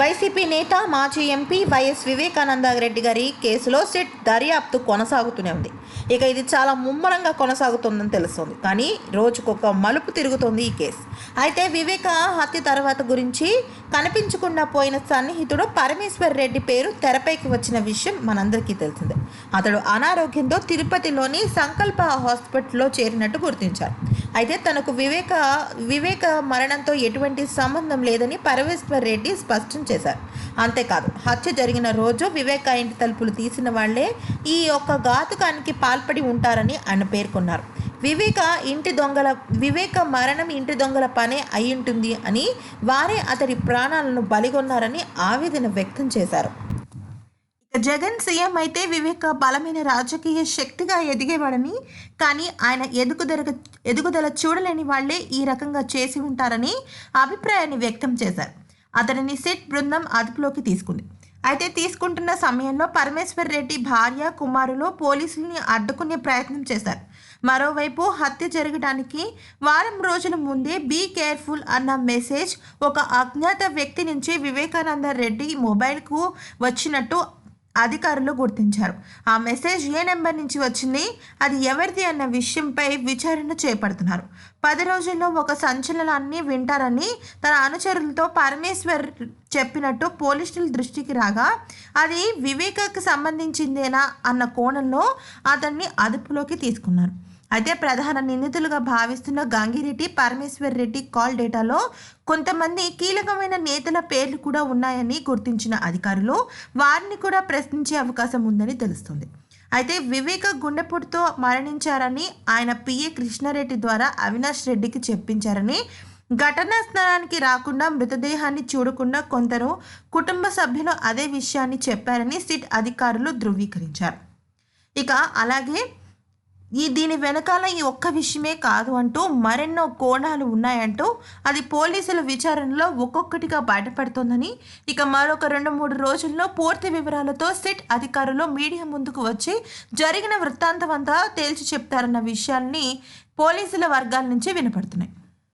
YCP నేత మాజీ MP YS Vivekananda Reddy గారి కేసులో సిట్ దర్యాప్తు కొనసాగుతూనే ఉంది. ఇక ఇది చాలా ముమ్మరంగా కొనసాగుతుందని తెలుస్తుంది. కానీ రోజుకొక మలుపు తిరుగుతోంది ఈ కేసు. అయితే వివేక హత్య తర్వాత గురించి కనిపించకుండా పోయిన సన్నిహితుడు పరమేశ్వర్ రెడ్డి పేరు తెరపైకి వచ్చిన విషయం మనందరికీ తెలిసిందే. అతడు అనారోగ్యంతో తిరుపతిలోని సంకల్ప హాస్పిటల్లో చేరినట్టు గుర్తించారు. అయితే తనకు వివేక వివేక మరణంతో ఎటువంటి సంబంధం లేదని పరమేశ్వర్ రెడ్డి స్పష్టం చేశారు. అంతేకాదు హత్య జరిగిన రోజు వివేక ఇంటి తలుపులు తీసిన వాళ్ళే ఈ యొక్క ఘాతుకానికి పాల్పడి ఉంటారని ఆయన పేర్కొన్నారు. వివేక ఇంటి దొంగల వివేక మరణం ఇంటి దొంగల పనే అయి ఉంటుంది అని వారే అతడి ప్రాణాలను బలిగొన్నారని ఆవేదన వ్యక్తం చేశారు. జగన్ సీఎం అయితే వివేక బలమైన రాజకీయ శక్తిగా ఎదిగేవాడని కానీ ఆయన ఎదుగుదల ఎదుగుదల చూడలేని వాళ్ళే ఈ రకంగా చేసి ఉంటారని అభిప్రాయాన్ని వ్యక్తం చేశారు. అతడిని సిట్ బృందం అదుపులోకి తీసుకుంది. అయితే తీసుకుంటున్న సమయంలో పరమేశ్వర్ రెడ్డి భార్య కుమారులు పోలీసుల్ని అడ్డుకునే ప్రయత్నం చేశారు. మరోవైపు హత్య జరగడానికి వారం రోజుల ముందే బీ కేర్ఫుల్ అన్న మెసేజ్ ఒక అజ్ఞాత వ్యక్తి నుంచి వివేకానంద రెడ్డి మొబైల్కు వచ్చినట్టు అధికారులు గుర్తించారు. ఆ మెసేజ్ ఏ నెంబర్ నుంచి వచ్చింది అది ఎవరిది అన్న విషయంపై విచారణ చేపడుతున్నారు. పది రోజుల్లో ఒక సంచలనాన్ని వింటారని తన అనుచరులతో పరమేశ్వర్ చెప్పినట్టు పోలీసుల దృష్టికి రాగా అది వివేకకు సంబంధించిందేనా అన్న కోణంలో అతన్ని అదుపులోకి తీసుకున్నారు. అయితే ప్రధాన నిందితులుగా భావిస్తున్న గంగిరెడ్డి పరమేశ్వర్ రెడ్డి కాల్ డేటాలో కొంతమంది కీలకమైన నేతల పేర్లు కూడా ఉన్నాయని గుర్తించిన అధికారులు వారిని కూడా ప్రశ్నించే అవకాశం ఉందని తెలుస్తుంది. అయితే వివేక గుండెపోటుతో మరణించారని ఆయన పిఏ కృష్ణారెడ్డి ద్వారా అవినాష్ రెడ్డికి చెప్పించారని ఘటనా స్థలానికి రాకుండా మృతదేహాన్ని చూడకుండా కొందరు కుటుంబ సభ్యులు అదే విషయాన్ని చెప్పారని సిట్ అధికారులు ధృవీకరించారు. ఇక అలాగే ఈ దీని వెనకాల ఈ ఒక్క విషయమే కాదు అంటూ మరెన్నో కోణాలు ఉన్నాయంటూ అది పోలీసుల విచారణలో ఒక్కొక్కటిగా బయటపడుతోందని. ఇక మరొక రెండు మూడు రోజుల్లో పూర్తి వివరాలతో సిట్ అధికారులు మీడియా ముందుకు వచ్చి జరిగిన వృత్తాంతం అంతా తేల్చి చెప్తారన్న విషయాల్ని పోలీసుల వర్గాల నుంచి వినపడుతున్నాయి.